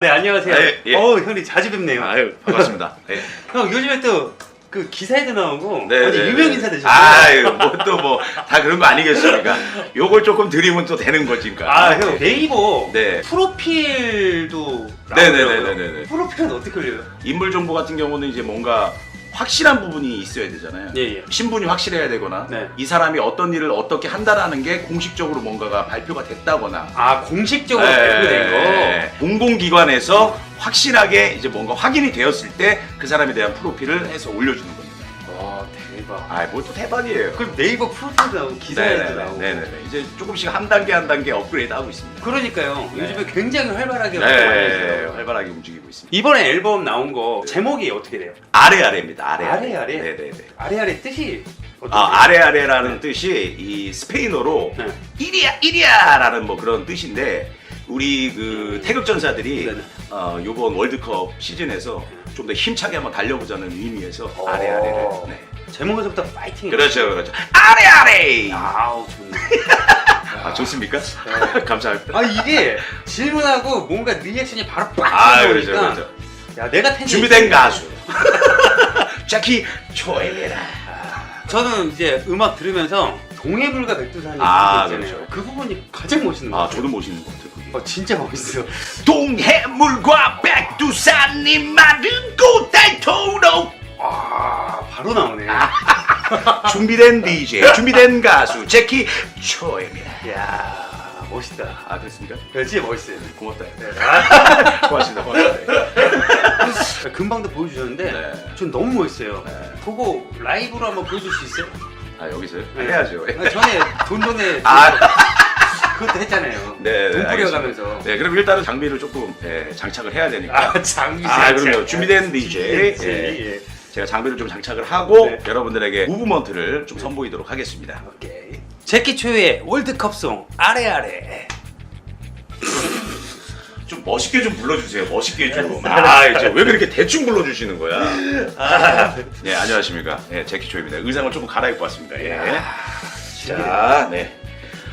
네 안녕하세요. 아, 예, 예. 어우 형님 자주 뵙네요. 아유 반갑습니다. 네. 형 요즘에 또 그 기사에도 나오고 네, 완전 네, 유명 네. 인사 되셨어요. 아유 뭐또 뭐 다 그런 거 아니겠습니까? 요걸 조금 드리면 또 되는 거니까. 아, 형 네이버 네. 프로필도 네, 나오더라고요. 네, 네, 네, 네. 프로필은 어떻게 올려요? 인물 정보 같은 경우는 이제 뭔가 확실한 부분이 있어야 되잖아요. 예, 예. 신분이 확실해야 되거나 네. 이 사람이 어떤 일을 어떻게 한다라는 게 공식적으로 뭔가가 발표가 됐다거나 아 공식적으로 네, 발표된 거. 네. 공공기관에서 확실하게 이제 뭔가 확인이 되었을 때 그 사람에 대한 프로필을 해서 올려주는 겁니다. 와 대박. 아, 뭐 또 대박이에요. 그럼 네이버 프로필도 나오고 기사에도 나오고. 네네네. 이제 조금씩 한 단계 한 단계 업그레이드 하고 있습니다. 그러니까요. 네. 요즘에 굉장히 활발하게 많이 네. 활발하게 움직이고 있습니다. 이번에 앨범 나온 거 제목이 어떻게 돼요? 아래 아래입니다. 아래 아래, 아래? 네네네. 아래 아래 뜻이 어떻게 아, 아래 아래라는 뜻이 이 스페인어로 네. 이리야 이리야라는 뭐 그런 뜻인데 우리 그 태극 전사들이 네네. 어, 이번 월드컵 시즌에서 좀 더 힘차게 한번 달려보자는 의미에서 오. 아래 아래를. 네. 제목에서부터 파이팅. 그렇죠, 그렇죠. 아래 아래. 아우 좋네. 아, 좋습니까? 네. 감사합니다. 아 이게 질문하고 뭔가 리액션이 바로 빡 아, 그렇죠, 그렇죠. 야 내가 텐션 준비된. 가수. 자키 초에메라. 저는 이제 음악 들으면서 동해물과 백두산이 아, 있잖아요. 그렇죠. 그 부분이 가장 멋있는 것 아, 같아요. 저도 같아요. 그게. 어, 진짜 멋있어. 동해물과 백두산이 마른 고달토록 아 바로 나오네. 준비된 DJ, 준비된 가수 제키 초입니다. 야 멋있다. 아, 됐습니까? 야, 진짜 멋있어요. 고맙다. 네. 아, 고맙습니다. 고맙습니다. 금방도 보여주셨는데 네. 전 너무 멋있어요. 네. 그거 라이브로 한번 보여줄 수 있어요? 아, 여기서요? 네. 해야죠. 아, 전에 돈 돈에 아, 그것도 했잖아요. 네, 네, 돈. 뿌려가면서. 네, 그럼 일단은 장비를 조금 예, 장착을 해야 되니까. 아 장비. 아, 그럼요. 준비된 DJ. 예. 예. 제가 장비를 좀 장착을 하고 네. 여러분들에게 무브먼트를 좀 선보이도록 하겠습니다. 오케이. 제키 초의 월드컵송 아래 아래. 좀 멋있게 좀 불러주세요. 멋있게 좀. 아, 이제 왜 그렇게 대충 불러주시는 거야? 네, 안녕하십니까. 예, 제키 초입니다. 의상을 조금 갈아입고 왔습니다. 예. 자, 네.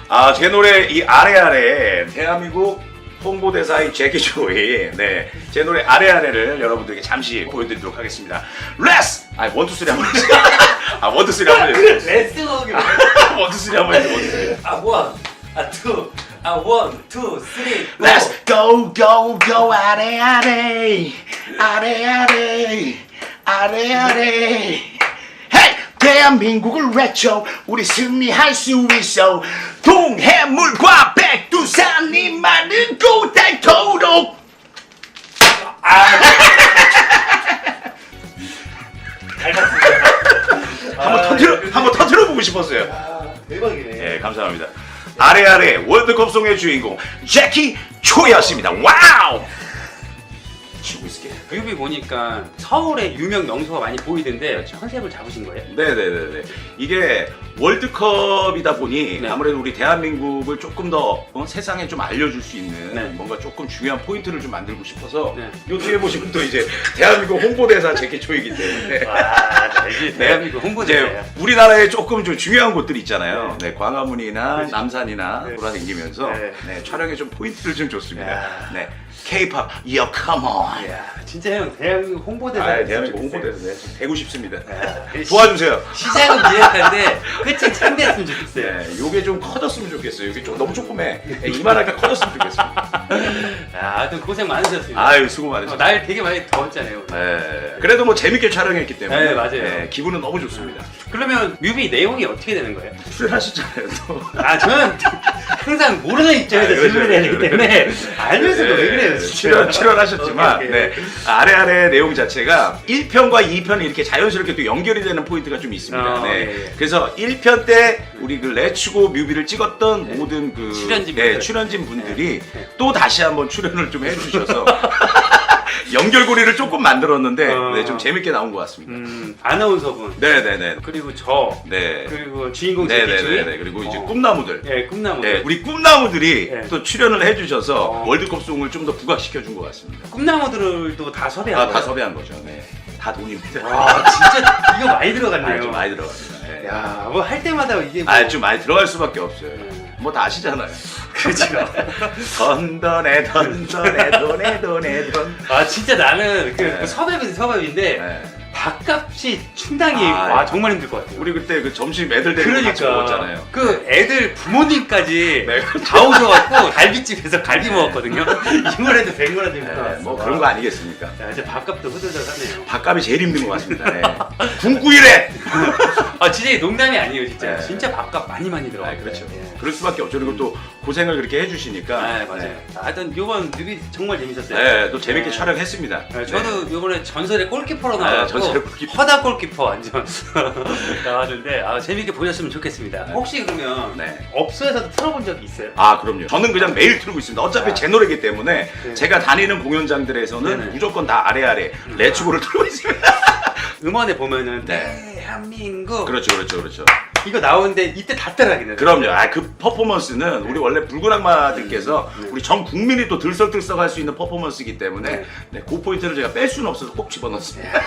아, 제 노래 이 아래 아래 대한민국 홍보대사의 제키초이 네, 제 노래 아래 아래를 여러분들에게 잠시 보여드리도록 하겠습니다. 레스! 아, 원투 쓰리 한번 해주세요. 아, 원투 쓰리 한번 해주세요. 레슨하기. 원투 쓰리 한번 해주세요. 원투 쓰리. 아 원, 아 투, 아 원, 투, 쓰리. 고. Let's go go go 아래 아래 아래 아래 아래 아래 Hey 대한민국을 외쳐 우리 승리할 수 있어 동해물과 백두산이 많은 고달토록 한번 터트려 한번 터트려 보고 싶었어요. 아, 대박이네. 예, 감사합니다. 아래 아래 월드컵 송의 주인공 제키 초였습니다. 와우. 있을게. 뮤비 보니까 서울의 유명 명소가 많이 보이던데 컨셉을 잡으신 거예요? 네네네네. 이게 월드컵이다 보니 네. 아무래도 우리 대한민국을 조금 더 어, 세상에 좀 알려줄 수 있는 네. 뭔가 조금 중요한 포인트를 좀 만들고 싶어서 네. 요 뒤에 보시면 또 이제 대한민국 홍보대사 제키 초이기 때문에 와, 나 이게 네. 대한민국. 이제 우리나라에 조금 좀 중요한 곳들 있잖아요. 네, 광화문이나 그렇지. 남산이나 네. 돌아다니면서 네. 네, 촬영에 좀 포인트를 좀 줬습니다. 야. 네, K-pop, come on. 이야, 진짜 형 대한민국 홍보대사. 아, 대한민국 홍보대사 네, 좀 되고 싶습니다. 야, 도와주세요. 시작은 미약한데 끝은 창대했으면 좋겠어요. 네, 요게 좀 커졌으면 좋겠어요. 이게 좀 너무 조그매. 네, 이만하게 커졌으면 좋겠습니다. 야, 하여튼 고생 많으셨습니다. 아유, 수고 어, 많으셨습니다. 날 되게 많이 더웠잖아요. 네, 그래도 뭐 재밌게 촬영했기 때문에 네, 맞아요. 기분은 너무 좋습니다. 그러면 뮤비 내용이 어떻게 되는 거예요? 출연하셨잖아요, 또. 아, 저는 항상 모르는 입장에서 아, 그렇죠, 질문을 해야 되기 그렇죠. 때문에 알면서 왜 그래요? 진짜. 출연, 출연하셨지만 오케이, 오케이. 네. 아래 아래 내용 자체가 1편과 2편이 이렇게 자연스럽게 또 연결이 되는 포인트가 좀 있습니다. 어, 네. 예, 예. 그래서 1편 때 우리 그 레츠고 뮤비를 찍었던 모든 그 출연진 네, 분들. 출연진 분들이 네. 또 다시 한번 출연을 좀 해주셔서 연결고리를 조금 만들었는데 어. 네, 좀 재밌게 나온 것 같습니다. 음, 아나운서분. 네네네. 그리고 저. 네. 그리고 주인공 네네네. 그리고 이제 어. 꿈나무들. 예, 꿈나무. 네, 우리 꿈나무들이 네. 또 출연을 해주셔서 어. 월드컵송을 좀 더 부각시켜 준 것 같습니다. 꿈나무들도 다 섭외한 아, 거예요? 다 섭외한 거죠. 네. 다 돈입니다. 와, 진짜 이거 많이 들어갔네요. 아, 좀 많이 들어갑니다. 네. 야, 뭐 할 때마다 이게 뭐 아, 좀 많이 들어갈 수밖에 없어요. 네. 뭐다 아시잖아요. 그렇죠. 던던해 던던해 돈에 돈에 돈. 아 진짜 나는 그, 네. 그 섭외는 섭외인데 네. 밥값이 충당이 아, 와 정말 힘들 것 같아요. 우리 그때 그 점심 애들 데리고 같이 그러니까 먹었잖아요. 그 애들 부모님까지 네. 다 오셔갖고 갈비집에서 갈비 먹었거든요. 이번에도 100만 원 들고 네. 뭐 그런 거 아니겠습니까? 야, 이제 밥값도 흐들들하네요. 밥값이 제일 힘든 것 같습니다. 네. 군구이래. 아 진짜 이게 농담이 아니에요 진짜. 네. 진짜 밥값 많이 많이 들어가요. 아, 그렇죠. 예. 그럴 수밖에 없죠. 그리고 또 고생을 그렇게 해주시니까. 아 맞아요. 하여튼 요번 뮤비 정말 재밌었어요. 네, 또 재밌게 네. 촬영했습니다. 네, 저도 요번에 전설의 골키퍼로 나와서 전설의 골키퍼. 허다 골키퍼 완전 나왔는데 아, 재밌게 보셨으면 좋겠습니다. 혹시 그러면 네. 업소에서도 틀어본 적이 있어요? 아 그럼요. 저는 그냥 매일 틀고 있습니다. 어차피 아. 제 노래기 때문에 네. 제가 다니는 공연장들에서는 네네. 무조건 다 아래 아래 레츠고를 틀고 있습니다. 음원에 보면은 네. 대한민국 그렇죠, 그렇죠, 그렇죠. 이거 나오는데 이때 다 따라하긴 그럼요. 아 그 퍼포먼스는 우리 원래 붉은 악마들께서 네. 우리 전 국민이 또 들썩들썩 할 수 있는 퍼포먼스이기 때문에 네. 네, 그 포인트를 제가 뺄 수는 없어서 꼭 집어넣습니다.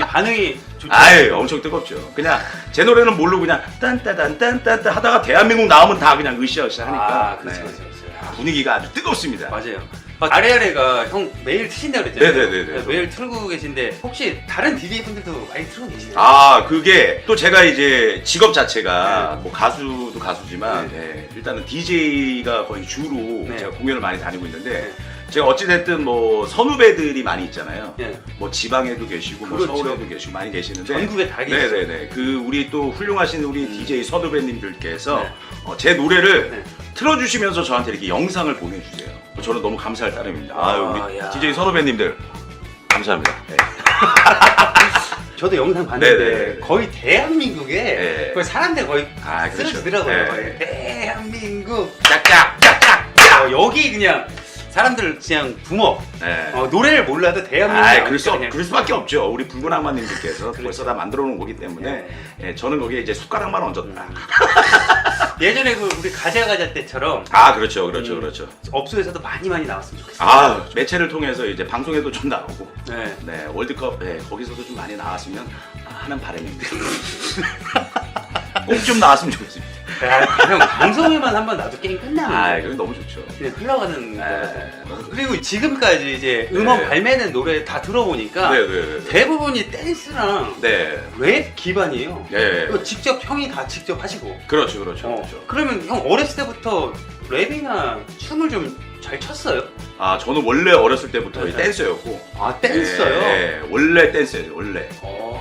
반응이 좋죠. 아유 엄청 뜨겁죠. 그냥 제 노래는 모르고 그냥 딴따단 딴따단 하다가 대한민국 나오면 다 그냥 으쌰으쌰 하니까 아, 그렇죠, 네. 그렇죠, 그렇죠. 아, 분위기가 아주 뜨겁습니다. 맞아요. 아, 아래아래가 형 매일 트신다 그랬잖아요. 네네네 네. 매일 틀고 계신데 혹시 다른 DJ 분들도 많이 틀고 계시나요? 아 그게 또 제가 이제 직업 자체가 뭐 가수도 가수지만 네. 예, 일단은 DJ가 거의 주로 네. 제가 공연을 많이 다니고 있는데 네. 제가 어찌됐든 뭐 선후배들이 많이 있잖아요. 예. 뭐 지방에도 계시고 뭐 그렇죠. 서울에도 계시고 많이 계시는데 전국에 다 계시죠. 네네네 그 우리 또 훌륭하신 우리 DJ 선후배님들께서 네. 어, 제 노래를 네. 틀어주시면서 저한테 이렇게 영상을 보내주세요. 저는 너무 감사할 따름입니다. 아, 아유 우리 야. DJ 선후배님들 감사합니다. 네. 저도 영상 봤는데 네네네. 거의 대한민국에 네. 거의 사람들 거의 아, 그렇죠. 쓰러지더라고요. 네. 대한민국 짝짝 짝짝 어, 여기 그냥 사람들 그냥 붐업 네. 어, 노래를 몰라도 대한민국 아, 그럴, 수, 그럴 수밖에 없죠. 우리 붉은 악마님들께서 그렇죠. 벌써 다 만들어 놓은 거기 때문에 예, 저는 거기에 이제 숟가락만 얹었다. 예전에 그 우리 가자 가자 때처럼 아, 그렇죠, 그렇죠, 음. 그렇죠. 업소에서도 많이 많이 나왔으면 좋겠어요. 아, 매체를 통해서 이제 방송에도 좀 나오고, 네. 네, 월드컵 예, 거기서도 좀 많이 나왔으면 하는 바람입니다. 꼭 좀 나왔으면 좋겠습니다. 야, 형 방송에만 한 번 나도 게임 끝나면 아, 돼. 그건 너무 좋죠. 그냥 흘러가는 거 네, 너무 좋죠. 그리고 지금까지 이제 음원 네. 발매된 노래 다 들어보니까 네, 네, 네. 대부분이 댄스랑 네, 랩 기반이에요. 네, 이거 직접 형이 다 직접 하시고. 그렇죠, 그렇죠, 어, 그렇죠. 그러면 형 어렸을 때부터 랩이나 춤을 좀 잘 췄어요? 아, 저는 원래 어렸을 때부터 네. 댄서였고, 아 댄서요? 예, 예, 원래 댄서예요, 원래. 어.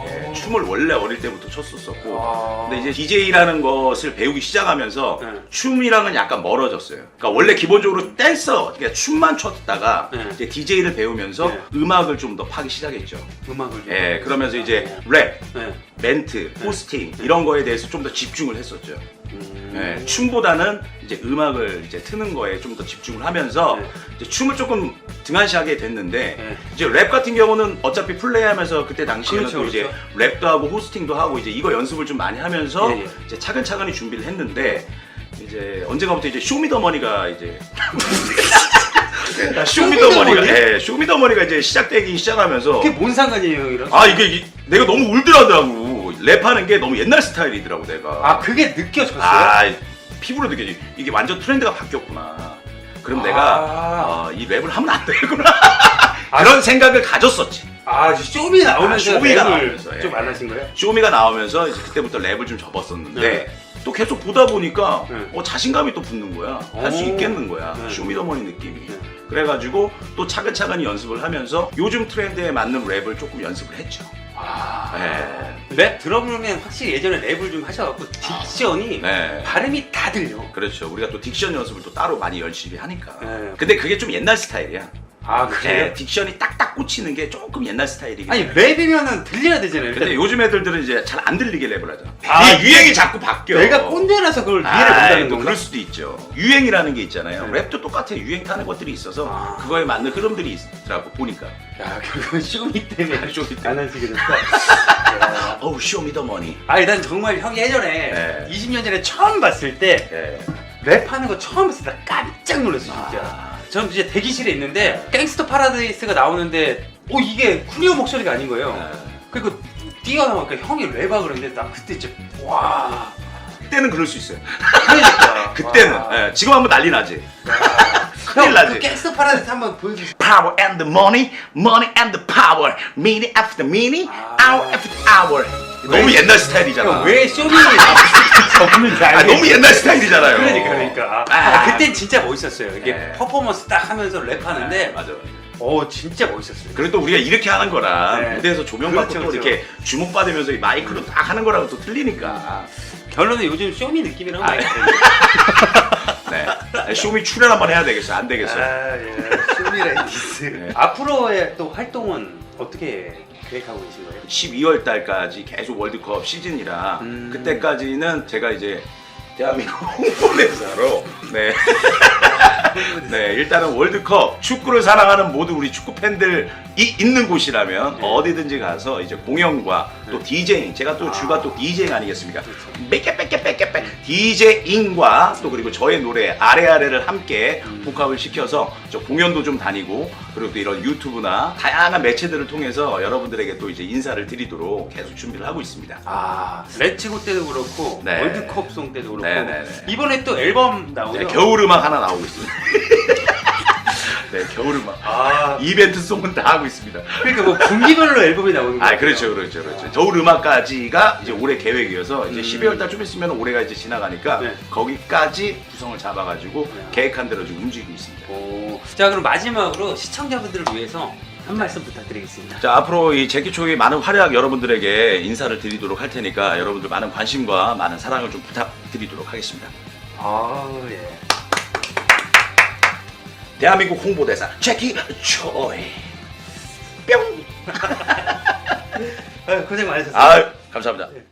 예, 춤을 원래 어릴 때부터 췄었었고 아. 근데 이제 DJ라는 것을 배우기 시작하면서 네. 춤이랑은 약간 멀어졌어요. 그러니까 원래 기본적으로 댄서, 그러니까 춤만 췄다가 네. 이제 DJ를 배우면서 네. 음악을 좀 더 파기 시작했죠. 음악을 좀. 예, 그러면서 이제 랩, 네. 멘트, 포스팅 이런 거에 대해서 좀 더 집중을 했었죠. 음. 예, 춤보다는 이제 음악을 이제 트는 거에 좀 더 집중을 하면서 네. 이제 춤을 조금 등한시하게 됐는데 네. 이제 랩 같은 경우는 어차피 플레이하면서 그때 당시에는 그렇죠, 또 이제 그렇죠. 랩도 하고 호스팅도 하고 이제 이거 연습을 좀 많이 하면서 예, 예. 이제 차근차근히 준비를 했는데 이제 언젠가부터 이제 쇼미더머니가 이제 네, 쇼미더머니가 쇼미더머니? 예, 쇼미더머니가 이제 시작되기 시작하면서 그게 뭔 상관이에요, 형이랑? 아 이게 이- 내가 너무 울더라고 랩하는 게 너무 옛날 스타일이더라고 내가 아, 그게 느껴졌어요? 아, 피부로 느껴지 이게 완전 트렌드가 바뀌었구나 그럼 내가 아. 어, 이 랩을 하면 안 되구나 그런 생각을 가졌었지 아, 쇼미 나오면서 아, 쇼미가 나오면서, 예. 좀안 하신 거예요? 쇼미가 나오면서 이제 그때부터 랩을 좀 접었었는데 네. 또 계속 보다 보니까 네. 어, 자신감이 또 붙는 거야 할 수 오. 있겠는 거야 네. 쇼미더머니 느낌이 네. 그래가지고 또 차근차근히 연습을 하면서 요즘 트렌드에 맞는 랩을 조금 연습을 했죠 아. 네. 랩 들어보면 확실히 예전에 랩을 좀 하셔갖고 딕션이 네. 발음이 다 들려. 그렇죠 우리가 또 딕션 연습을 또 따로 많이 열심히 하니까 네. 근데 그게 좀 옛날 스타일이야 아 네, 딕션이 딱딱 꽂히는 게 조금 옛날 스타일이긴 아니 해요. 랩이면은 들려야 되잖아요. 근데 요즘 애들들은 이제 잘 안 들리게 랩을 하잖아. 아, 이게 유행이 자꾸 바뀌어. 내가 꼰대라서 그걸 이해를 못하는 또 건가? 그럴 수도 있죠. 유행이라는 게 있잖아요. 네. 랩도 똑같아요. 유행 타는 것들이 있어서 아. 그거에 맞는 흐름들이 있더라고 보니까. 야 결국은 쇼미 때문에 쇼미 때문에. 안 하시게 됐어. 어우 쇼미더머니. 아니 난 정말 형이 예전에 네. 20년 전에 처음 봤을 때 예. 랩하는 거 처음 봤을 때 깜짝 놀랐어 진짜. 아. 저는 이제 대기실에 있는데 갱스터 파라다이스가 나오는데 어 이게 쿠니오 목소리가 아닌 거예요. 네. 그리고 뛰어나오니까 형이 랩하 그러는데 나 그때 진짜 와 그때는 그럴 수 있어요. 그러니까. 그때는. 와. 예, 지금 하면 난리 나지. 큰일 형, 나지. 그 갱스터 파라데스 한번 보여주세요. Power and the money, money and the power. Minute after minute, 아. hour after hour. 너무 옛날 스타일이잖아. 형, 왜 쇼미를 나오는지 없는지 아, 너무 옛날 스타일이잖아요. 그러니까 그러니까. 아, 아. 그땐 진짜 멋있었어요. 이게 네. 퍼포먼스 딱 하면서 랩하는데 네, 맞아. 어 진짜 멋있었어요. 그리고 또 우리가 이렇게 하는 거랑 네. 무대에서 조명 받고 그렇죠, 또 그렇죠. 이렇게 주목 받으면서 이 마이크로 딱 하는 거랑은 또 틀리니까. 결론은 요즘 쇼미 느낌이라고 아, 많이 네. 쇼미 출연 한번 해야 되겠어. 안 되겠어. 아, 예. 쇼미 레이디스. 네. 앞으로의 또 활동은 어떻게 계획하고 계신 거예요? 12월 달까지 계속 월드컵 시즌이라 음. 그때까지는 제가 이제 대한민국 홍보대사로 네. 네, 일단은 월드컵 축구를 사랑하는 모든 우리 축구 팬들이 있는 곳이라면 네. 어디든지 가서 이제 공연과 또 디제잉 제가 또 아. 주가 또 디제잉 아니겠습니까? 그렇죠. 뺏게 뺏게 뺏 디제잉과 또 그리고 저의 노래 아래아래를 함께 음. 복합을 시켜서 저 공연도 좀 다니고 그리고 또 이런 유튜브나 다양한 매체들을 통해서 여러분들에게 또 이제 인사를 드리도록 계속 준비를 하고 있습니다. 아, 레츠고 때도 그렇고 네. 월드컵송 때도 그렇고 네, 네, 네. 이번에 또 앨범 나오죠? 네, 겨울 음악 하나 나오고 있습니다. 네, 겨울 음악. 아, 이벤트 송은 다 하고 있습니다. 그러니까 뭐 분기별로 앨범이 나오는 거예요. 아, 그렇죠, 그렇죠, 그렇죠. 겨울 음악까지가 이제 올해 계획이어서 이제 음. 12월 달 좀 있으면 올해가 이제 지나가니까 네. 거기까지 구성을 잡아가지고 네. 계획한 대로 지금 움직이고 있습니다. 오. 자, 그럼 마지막으로 시청자분들을 위해서 한 말씀 부탁드리겠습니다. 자 앞으로 이 제키초의 많은 활약 여러분들에게 인사를 드리도록 할 테니까 여러분들 많은 관심과 많은 사랑을 좀 부탁드리도록 하겠습니다. 아, 예. 대한민국 홍보대사 제키 초이 뿅. 아, 고생 많으셨습니다. 아 감사합니다.